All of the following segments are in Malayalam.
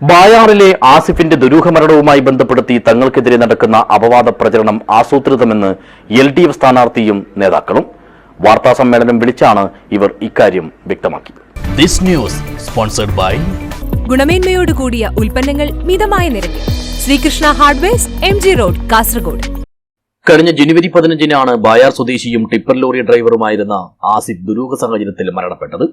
ബായാറിലെ ആസിഫിന്റെ ദുരൂഹമരണവുമായി ബന്ധപ്പെടുത്തി തങ്ങൾക്കെതിരെ നടക്കുന്ന അപവാദ പ്രചരണം ആസൂത്രിതമെന്ന് എൽ ഡി എഫ് സ്ഥാനാർത്ഥിയും നേതാക്കളും വാർത്താ സമ്മേളനം വിളിച്ചാണ് ഇവർ ഇക്കാര്യം വ്യക്തമാക്കി ദിസ് ന്യൂസ് സ്പോൺസർഡ് ബൈ ഗുണമേന്മയോട് കൂടിയ ഉൽപ്പന്നങ്ങൾ മിതമായ നിരക്കിൽ. Srikrishna hardwares M G road Kasaragod. കഴിഞ്ഞ ജനുവരി പതിനഞ്ചിനാണ് ബായാർ സ്വദേശിയും ടിപ്പർ ലോറി ഡ്രൈവറുമായിരുന്ന ആസിഫ് ദുരൂഹ സാഹചര്യത്തിൽ മരണപ്പെട്ടത്.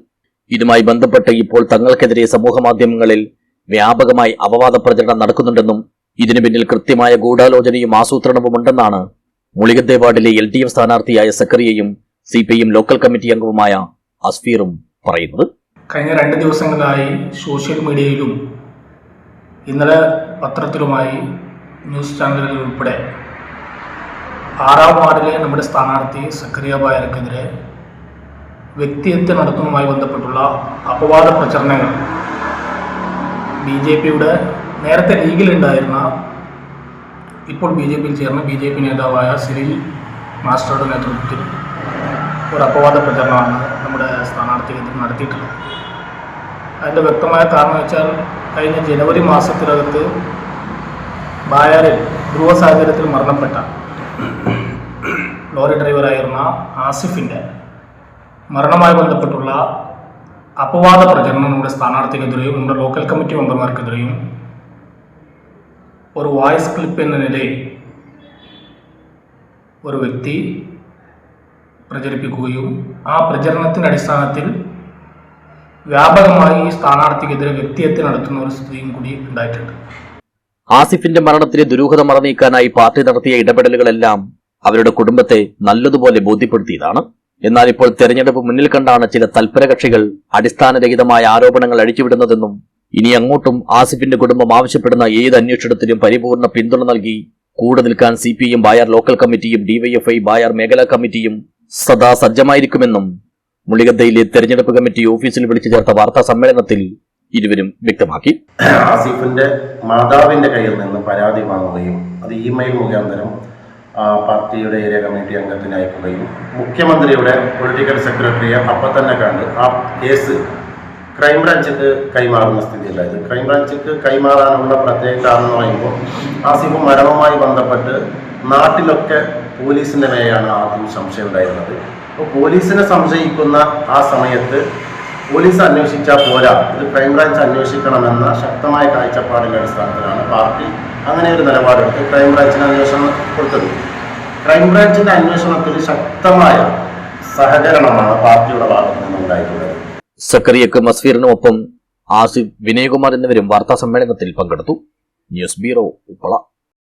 ഇതുമായി ബന്ധപ്പെട്ട് ഇപ്പോൾ തങ്ങൾക്കെതിരെ സമൂഹമാധ്യമങ്ങളിൽ വ്യാപകമായി അപവാദ പ്രചരണം നടക്കുന്നുണ്ടെന്നും ഇതിനു പിന്നിൽ കൃത്യമായ ഗൂഢാലോചനയും ആസൂത്രണവും ഉണ്ടെന്നാണ് മുളികത്തെ വാർഡിലെ എൽ ഡി എഫ് സ്ഥാനാർത്ഥിയായ സക്കറിയയും C P M local committee അംഗവുമായ അസ്ഫീറും പറയുന്നത്. കഴിഞ്ഞ രണ്ട് ദിവസങ്ങളായി സോഷ്യൽ മീഡിയയിലും ഇന്നലെ പത്രത്തിലുമായി ന്യൂസ് ചാനലുകളിൽ ഉൾപ്പെടെ ആറാം വാർഡിലെ നമ്മുടെ സ്ഥാനാർത്ഥി സക്കറിയ ബായർക്കെതിരെ വ്യക്തിഹത്യ നടത്തുന്നതുമായി ബന്ധപ്പെട്ടുള്ള അപവാദ പ്രചരണങ്ങൾ ബി ജെ പിയുടെ നേരത്തെ ലീഗിലുണ്ടായിരുന്ന ഇപ്പോൾ ബി ജെ പിയിൽ ചേർന്ന ബി ജെ പി നേതാവായ സിറിൽ മാസ്റ്ററുടെ നേതൃത്വത്തിൽ ഒരു അപവാദ പ്രചരണമാണ് നമ്മുടെ സ്ഥാനാർത്ഥിക്കെതിരെ നടത്തിയിട്ടുള്ളത്. അതിന്റെ വ്യക്തമായ കാരണം വെച്ചാൽ കഴിഞ്ഞ ജനുവരി മാസത്തിനകത്ത് ബായാറിൽ ധ്രുവ സാഹചര്യത്തിൽ മരണപ്പെട്ട ലോറി ഡ്രൈവറായിരുന്ന ആസിഫിന്റെ മരണവുമായി ബന്ധപ്പെട്ടുള്ള അപവാദ പ്രചരണം നമ്മുടെ സ്ഥാനാർത്ഥിക്കെതിരെയും നമ്മുടെ ലോക്കൽ കമ്മിറ്റി മെമ്പർമാർക്കെതിരെയും ഒരു വോയിസ് ക്ലിപ്പ് എന്ന നിലയിൽ ഒരു വ്യക്തി പ്രചരിപ്പിക്കുകയും ആ പ്രചരണത്തിന്റെ അടിസ്ഥാനത്തിൽ വ്യാപകമായി സ്ഥാനാർത്ഥിക്കെതിരെ വ്യക്തിഹത്യ നടത്തുന്ന ഒരു സ്ഥിതിയും കൂടി ഉണ്ടായിട്ടുണ്ട്. ആസിഫിന്റെ മരണത്തിലെ ദുരൂഹത മറനീക്കാനായി പാർട്ടി നടത്തിയ ഇടപെടലുകളെല്ലാം അവരുടെ കുടുംബത്തെ നല്ലതുപോലെ ബോധ്യപ്പെടുത്തിയതാണ്. എന്നാൽ ഇപ്പോൾ തെരഞ്ഞെടുപ്പ് മുന്നിൽ കണ്ടാണ് ചില തൽപര കക്ഷികൾ അടിസ്ഥാനരഹിതമായ ആരോപണങ്ങൾ അഴിച്ചുവിടുന്നതെന്നും ഇനി അങ്ങോട്ടും ആസിഫിന്റെ കുടുംബം ആവശ്യപ്പെടുന്ന ഏത് അന്വേഷണത്തിനും പരിപൂർണ പിന്തുണ നൽകി കൂടെ നിൽക്കാൻ C P M Bayar local കമ്മിറ്റിയും ഡിവൈഎഫ്ഐ ബായർ മേഖലാ കമ്മിറ്റിയും സദാ സജ്ജമായിരിക്കുമെന്നും മുളികദ്ദയിലെ തെരഞ്ഞെടുപ്പ് കമ്മിറ്റി ഓഫീസിൽ വിളിച്ചു ചേർത്ത വാർത്താ സമ്മേളനത്തിൽ ഇരുവരും വ്യക്തമാക്കി. ആസിഫിന്റെ മാതാവിന്റെ കയ്യിൽ നിന്ന് പരാതി വാങ്ങുകയും അത് ഇമെയിൽ മുഖാന്തരം പാർട്ടിയുടെ ഏരിയ കമ്മിറ്റി അംഗത്തിന് അയക്കുകയും മുഖ്യമന്ത്രിയുടെ പൊളിറ്റിക്കൽ സെക്രട്ടറിയെ അപ്പം തന്നെ കണ്ട് ആ കേസ് ക്രൈംബ്രാഞ്ചിക്ക് കൈമാറുന്ന സ്ഥിതിയിലായത് ക്രൈംബ്രാഞ്ചിക്ക് കൈമാറാനുള്ള പ്രത്യേക കാരണം എന്ന് പറയുമ്പോൾ ആസിഫ് മരണവുമായി ബന്ധപ്പെട്ട് നാട്ടിലൊക്കെ പോലീസിന്റെ മേലെയാണ് ആദ്യം സംശയം ഉണ്ടായിരുന്നത്. അപ്പോൾ പോലീസിനെ സംശയിക്കുന്ന ആ സമയത്ത് പോലീസ് അന്വേഷിച്ചാൽ പോരാ. ഇത് ക്രൈംബ്രാഞ്ച് അന്വേഷിക്കണമെന്ന ശക്തമായ കാഴ്ചപ്പാടിന്റെ അടിസ്ഥാനത്തിലാണ് പാർട്ടി അങ്ങനെ ഒരു നിലപാടെടുത്ത് ക്രൈംബ്രാഞ്ചിന് അന്വേഷണം കൊടുത്തത്. ക്രൈംബ്രാഞ്ചിന്റെ അന്വേഷണത്തിൽ ശക്തമായ സഹകരണമാണ് പാർട്ടിയുടെ ഭാഗത്ത് നിന്നുണ്ടായിട്ടുള്ളത്. സക്കറിയക്കും മസ്ഫീറിനുമൊപ്പം ആസിഫ് വിനയകുമാർ എന്നിവരും വാർത്താ സമ്മേളനത്തിൽ പങ്കെടുത്തു. News bureau Uppala.